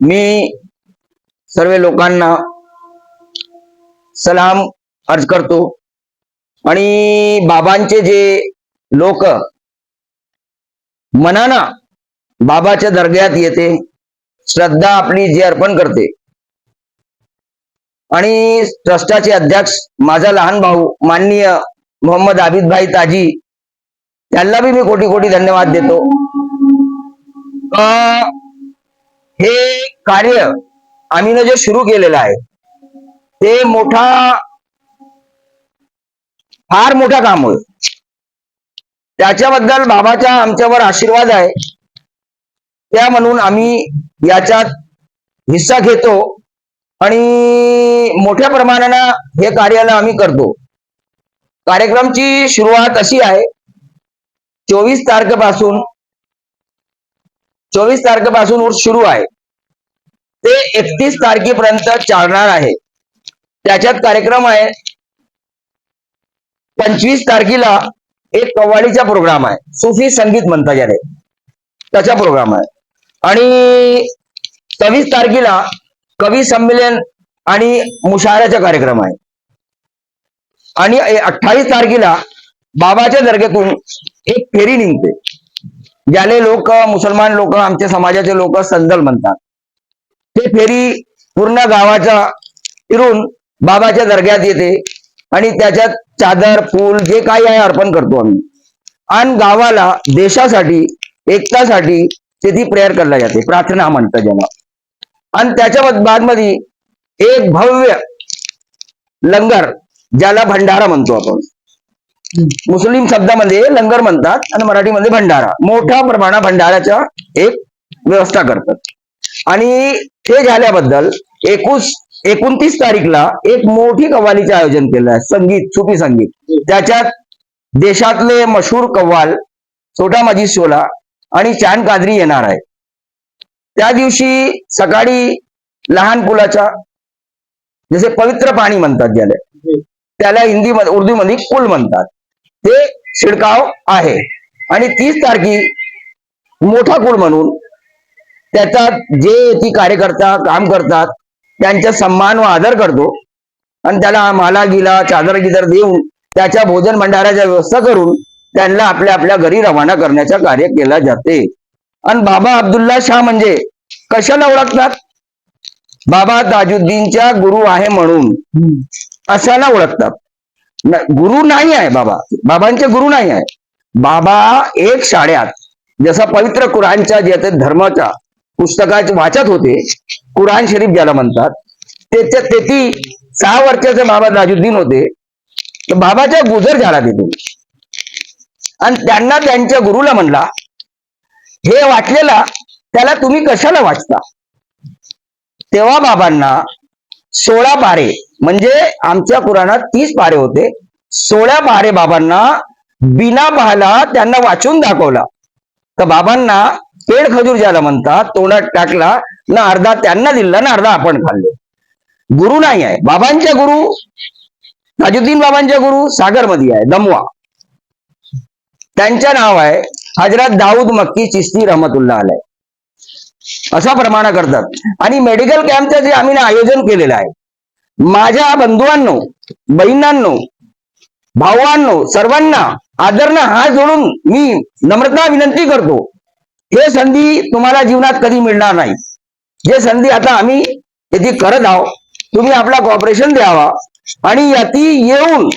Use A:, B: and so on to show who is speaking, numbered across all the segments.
A: मी सर्व लोकांना सलाम अर्ज करतो. आणि बाबांचे जे लोक मनानं बाबाच्या दर्ग्यात येते श्रद्धा आपली जी अर्पण करते. आणि ट्रस्टाचे अध्यक्ष माझा लहान भाऊ माननीय मोहम्मद आबिदभाई ताजी त्यांना बी मी कोटी कोटी धन्यवाद देतो. अं, हे कार्य आम्ही जे सुरू केलेलं आहे ते मोठा फार मोठा काम होय त्याच्याबद्दल बाबाचा आमच्यावर आशीर्वाद आहे. त्या म्हणून आम्ही याच्यात हिस्सा घेतो आणि मोठ्या प्रमाणानं हे कार्याला आम्ही करतो. कार्यक्रमची सुरुवात अशी आहे चोवीस तारखेपासून चोवीस तारखेपासून उर्स सुरू आहे. ते एकतीस तारखेपर्यंत चालणार आहे. त्याच्यात कार्यक्रम आहे. पंचवीस तारखेला एक कव्वालीचा प्रोग्राम आहे. सुफी संगीत म्हणता ज्याने त्याचा प्रोग्राम आहे. आणि सव्वीस तारखेला कवी संमेलन आणि मुशाऱ्याचा कार्यक्रम आहे. आणि अठ्ठावीस तारखेला बाबाच्या दर्ग्यातून एक फेरी निघते. ज्याले लोक मुसलमान लोक आमच्या समाजाचे लोक संदल म्हणतात. ते फेरी पूर्ण गावाचा फिरून बाबाच्या दर्ग्यात येते आणि त्याच्यात चादर फूल जे काही आहे अर्पण करतो आम्ही. आणि गावाला देशासाठी एकतासाठी तिथे प्रेयर करला जाते. प्रार्थना म्हणतात ज्याला. आणि त्याच्या बादमध्ये एक भव्य लंगर ज्याला भंडारा म्हणतो आपण. मुस्लिम शब्दामध्ये लंगर म्हणतात आणि मराठीमध्ये भंडारा. मोठ्या प्रमाणात भंडाऱ्याचा एक व्यवस्था करतात. आणि ते झाल्याबद्दल एकूस एकोणतीस तारीखला एक मोठी कव्वालीचे आयोजन केलं आहे. संगीत सुफी संगीत. त्याच्यात देशातले मशहूर कव्वाल छोटा मजीद शोला आणि चांद कादरी येणार आहे. त्या दिवशी सकाळी लहान पुलाचा जसे पवित्र पाणी म्हणतात ज्याला त्याला हिंदी उर्दू मध्ये कुल म्हणतात. ते शिडकाव आहे. आणि तीस तारखे मोठा कुल म्हणून त्याच्यात जे ती कार्यकर्ता काम करतात त्यांचा सन्मान व आदर करतो. आणि त्याला माला गिला चादर गिदर देऊन त्याच्या भोजन भंडाऱ्याच्या व्यवस्था करून त्यांना आपल्या आपल्या घरी रवाना करण्याचं कार्य केलं जाते. आणि बाबा अब्दुल्ला शाह म्हणजे कशाला ओळखतात? बाबा ताजुद्दीनच्या गुरु आहे म्हणून. अशाला ओळखतात? गुरु नाही आहे बाबा. बाबांचे गुरु नाही आहे. बाबा एक शाळेत जसा पवित्र कुराणच्या जे ते धर्माच्या पुस्तकाचे वाचत होते कुराण शरीफ ज्याला म्हणतात त्याच्या तेथी सहा वर्षाचे बाबा राजुद्दीन होते. तर बाबाच्या गुजर झाला तिथून. आणि त्यांना त्यांच्या गुरुला म्हणला हे वाचलेला त्याला तुम्ही कशाला वाचता? तेव्हा बाबांना सोळा पारे म्हणजे आमच्या पुराणात तीस पारे होते. सोळा पारे बाबांना बिना पाहला त्यांना वाचून दाखवला. तर बाबांना पेड खजूर ज्याला म्हणतात तोंडात टाकला ना अर्धा त्यांना दिला ना अर्धा आपण खाल्ले. गुरु नाही आहे. बाबांच्या गुरु ताजुद्दीन बाबांच्या गुरु सागरमध्ये आहे दमवा. त्यांच्या नाव आहे हजरत दाऊद मक्की चिस्ती रहमतुल्ला आलाय असा प्रमाण करतात. आणि मेडिकल कॅम्पचं जे आम्ही आयोजन केलेलं आहे माझ्या बंधुवांनो बहिणांनो भावांनो सर्वांना आदरनं हात जोडून मी नम्रता विनंती करतो. हे संधी तुम्हाला जीवनात कधी मिळणार नाही. हे संधी आता आम्ही याची करत आहोत. तुम्ही आपला कॉपरेशन द्यावा आणि याती येऊन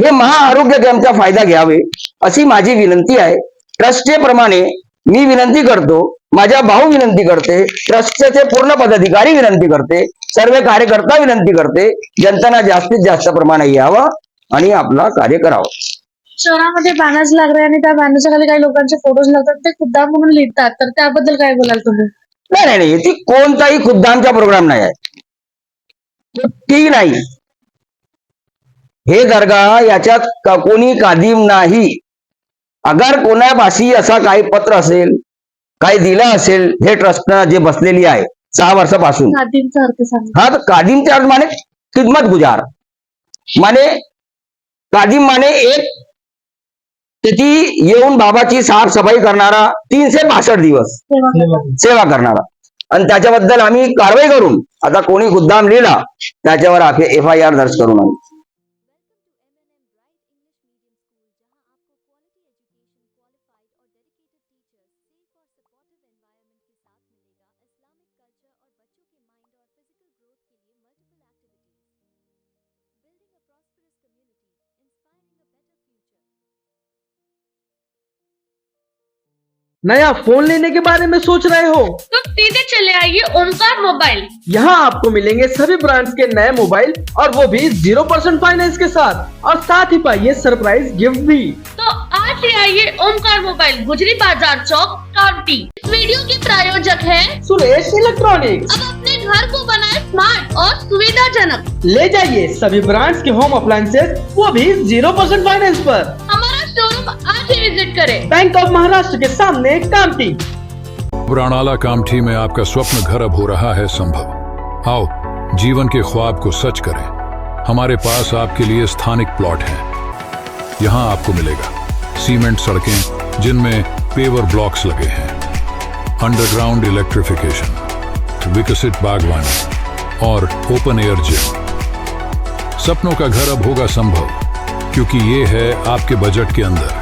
A: हे महाआरोग्य कॅम्पचा फायदा घ्यावे अशी माझी विनंती आहे. ट्रस्टचे प्रमाणे मी विनंती करतो. माझ्या भाऊ विनंती करते ट्रस्टचे पूर्ण पदाधिकारी विनंती करते सर्व कार्यकर्ता विनंती करते जनताना जास्तीत जास्त प्रमाणे यावं आणि आपला कार्य करावं.
B: शहरामध्ये बॅनर्स लागले आणि त्या बॅनरच्या खाली काही लोकांचे फोटोज लागतात ते खुद्दा म्हणून लिहितात. तर त्याबद्दल काय बोलाल तुम्ही?
A: नाही नाही नाही ती कोणताही खुद्दामचा प्रोग्राम नाही आहे. कुठेही नाही. हे दर्गा याच्यात कोणी कादीम नाही. अगर कोणापाशी असा काही पत्र असेल काही दिलं असेल हे ट्रस्टनं जे बसलेली आहे सहा वर्षापासून.
B: खादीमचा अर्थ सांगा.
A: हा तर कादिम चार्ज माने खिदमत गुजार. माने कादिम माने एक तिथे येऊन बाबाची साफसफाई करणारा तीनशे पासष्ट दिवस सेवा करणारा. आणि त्याच्याबद्दल आम्ही कारवाई करून आता कोणी गुद्दाम लिहिला त्याच्यावर एफ आय आर दर्ज करून आम्ही
C: नया फ़ोन लेने के बारे में सोच रहे हो?
B: तो सीधे चले आइए ओमकार मोबाइल।
C: यहाँ आपको मिलेंगे सभी ब्रांड्स के नए मोबाइल और वो भी ज़ीरो परसेंट फाइनेंस के साथ। और साथ ही पाइए सरप्राइज़ गिफ्ट भी।
B: तो आज ले आइए ओमकार मोबाइल गुजरी बाज़ार चौक इस वीडियो के प्रायोजक है
C: सुरेश इलेक्ट्रॉनिक्स
B: अब अपने घर को बनाए स्मार्ट और सुविधाजनक।
C: ले जाइए सभी ब्रांड्स के होम अप्लायसेज वो भी ज़ीरो परसेंट फाइनेंस
B: हमारा शोरूम आज ही विज़िट करें।
C: बैंक ऑफ़ महाराष्ट्र के सामने कामटी
D: पुराणाला कामठी में आपका स्वप्न घर अब हो रहा है संभव। आओ जीवन के ख्वाब को सच करें। हमारे पास आपके लिए स्थानिक प्लॉट है। यहाँ आपको मिलेगा। सीमेंट सड़कें जिनमें पेवर ब्लॉक्स लगे हैं। अंडरग्राउंड इलेक्ट्रिफिकेशन विकसित बागवानी और ओपन एयर जिम सपनों का घर अब होगा संभव। क्योंकि ये है आपके बजट के अंदर।